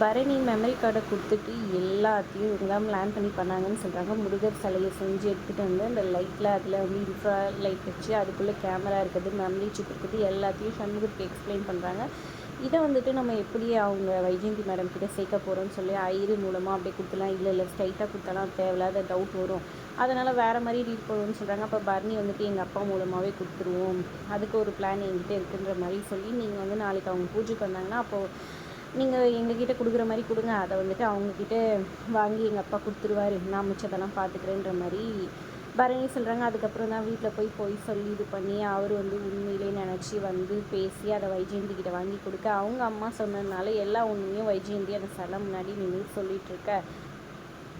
Bharani memory கார்டை கொடுத்துட்டு எல்லாத்தையும் இவங்க தான் பிளான் பண்ணி பண்ணாங்கன்னு சொல்கிறாங்க முருகர் சிலையை செஞ்சு எடுத்துகிட்டு வந்து அந்த லைட்டில் அதில் வந்து இன்ஃப்ரா லைட் வச்சு அதுக்குள்ளே கேமரா இருக்குது மெமரி சிப் இருக்குது எல்லாத்தையும் சண்முகத்துக்கு எக்ஸ்பிளைன் பண்ணுறாங்க இதை வந்துட்டு நம்ம எப்படி அவங்க வைஜெயந்தி மேடம் கிட்ட சேர்க்க போகிறோம்னு சொல்லி ஐரு மூலமாக அப்படியே கொடுத்துலாம் இல்லை இல்லை ஸ்ட்ரைட்டாக கொடுத்தாலாம் தேவையில்லாத டவுட் வரும். அதனால் வேறு மாதிரி ரீட் போடுவோம்னு சொல்கிறாங்க அப்போ பரணி வந்துட்டு எங்கள் அப்பா மூலமாகவே கொடுத்துருவோம். அதுக்கு ஒரு பிளான் எங்கிட்ட இருக்குன்ற மாதிரி சொல்லி நீங்கள் வந்து நாளைக்கு அவங்க பூஜை வந்தாங்கன்னா அப்போது நீங்கள் எங்ககிட்ட கொடுக்குற மாதிரி கொடுங்க. அதை வந்துட்டு அவங்கக்கிட்ட வாங்கி எங்கள் அப்பா கொடுத்துருவாரு. நான் மிச்சத்தெல்லாம் பார்த்துக்கிறேன்ற மாதிரி பரணி சொல்கிறாங்க அதுக்கப்புறம் தான் வீட்டில் போய் போய் சொல்லி இது பண்ணி அவர் வந்து உண்மையிலே நினச்சி வந்து பேசி அதை வைஜெயந்திக்கிட்ட வாங்கி கொடுக்க. அவங்க அம்மா சொன்னதுனால எல்லா உண்மையும் வைஜெயந்தி அந்த சிலை முன்னாடி நின்று சொல்லிகிட்ருக்க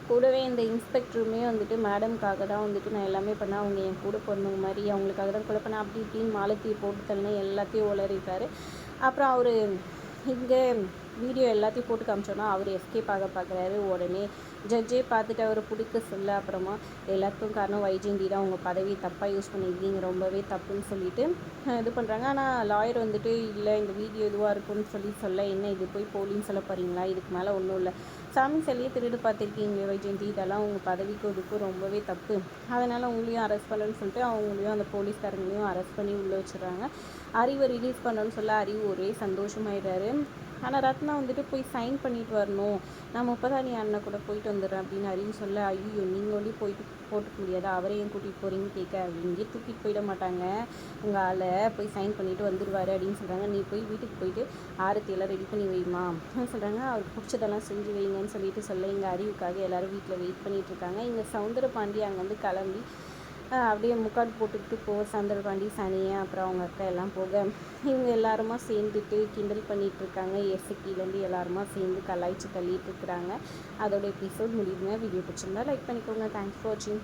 கூடவே இந்த இன்ஸ்பெக்டருமே வந்துட்டு மேடம்காக தான் வந்துட்டு நான் எல்லாமே பண்ணேன். அவங்க என் கூட பிறந்தவங்க மாதிரி அவங்களுக்காக தான் கொலை பண்ணேன். அப்படி இப்படின்னு மாலத்தியை போட்டு தள்ளேன் எல்லாத்தையும் உளறிட்டாரு. அப்புறம் அவர் இங்கே வீடியோ எல்லாத்தையும் போட்டு காமிச்சோன்னா அவர் எஸ்கேப் ஆக பார்க்குறாரு உடனே. ஜட்ஜே பார்த்துட்டு அவரை பிடிக்க சொல்ல அப்புறமா எல்லாத்துக்கும் காரணம் வைஜெயந்தி தான் உங்கள் பதவி தப்பாக யூஸ் பண்ணியிருக்கீங்க ரொம்பவே தப்புன்னு சொல்லிட்டு இது பண்ணுறாங்க ஆனால் லாயர் வந்துட்டு இல்லை இந்த வீடியோ இதுவாக இருக்கும்னு சொல்லி சொல்ல என்ன இது போய் போலின்னு சொல்ல போகிறீங்களா இதுக்கு மேலே ஒன்றும் இல்லை. சாமி சிலையை திருடு பார்த்துருக்கீங்க வைஜெயந்தி இதெல்லாம் உங்கள் பதவிக்கு இதுக்கும் ரொம்பவே தப்பு. அதனால் உங்களையும் அரெஸ்ட் பண்ணணும்னு சொல்லிட்டு அவங்களையும் அந்த போலீஸ்காரங்களையும் அரெஸ்ட் பண்ணி உள்ளே வச்சுறாங்க அறிவை ரிலீஸ் பண்ணணும்னு சொல்ல அறிவு ஒரே சந்தோஷமாயிடுறாரு. ஆனால் ரத்னா வந்துட்டு போய் சைன் பண்ணிட்டு வரணும். நான் முப்பதாணி அண்ணன் கூட போயிட்டு வந்துடுறேன் அப்படின்னு அறிவு சொல்ல ஐயோ நீங்கள் ஒளி போயிட்டு போட்டுக்க முடியாது. அவரையும் கூட்டிகிட்டு போகிறீங்கன்னு கேட்க. இங்கேயே தூக்கிட்டு போயிட மாட்டாங்க. உங்கள் ஆளை போய் சைன் பண்ணிவிட்டு வந்துடுவார் அப்படின்னு சொல்கிறாங்க நீ போய் வீட்டுக்கு போயிட்டு ஆரத்தி எல்லாம் ரெடி பண்ணி வைமா சொல்கிறாங்க அவருக்கு பிடிச்சதெல்லாம் செஞ்சு வைங்கன்னு சொல்லிட்டு சொல்ல எங்கள் அறிவுக்காக எல்லோரும் வீட்டில் வெயிட் பண்ணிகிட்ருக்காங்க இங்கே சவுந்தர பாண்டி அங்கேருந்து கிளம்பி அப்படியே முக்காடு போட்டுக்கிட்டு போக சந்திரபாண்டி சனியை அப்புறம் அவங்க அக்கா எல்லாம் போக. இவங்க எல்லாருமா சேர்ந்துட்டு கிண்டல் பண்ணிகிட்டு இருக்காங்க. எஸ்சிக்கிலேருந்து எல்லாருமா சேர்ந்து கலாய்ச்சி தள்ளிட்டு இருக்கிறாங்க. அதோட எபிசோட் முடியுதுங்க. வீடியோ பிடிச்சிருந்தா லைக் பண்ணிக்கோங்க. தேங்க்ஸ் ஃபார் வாட்சிங்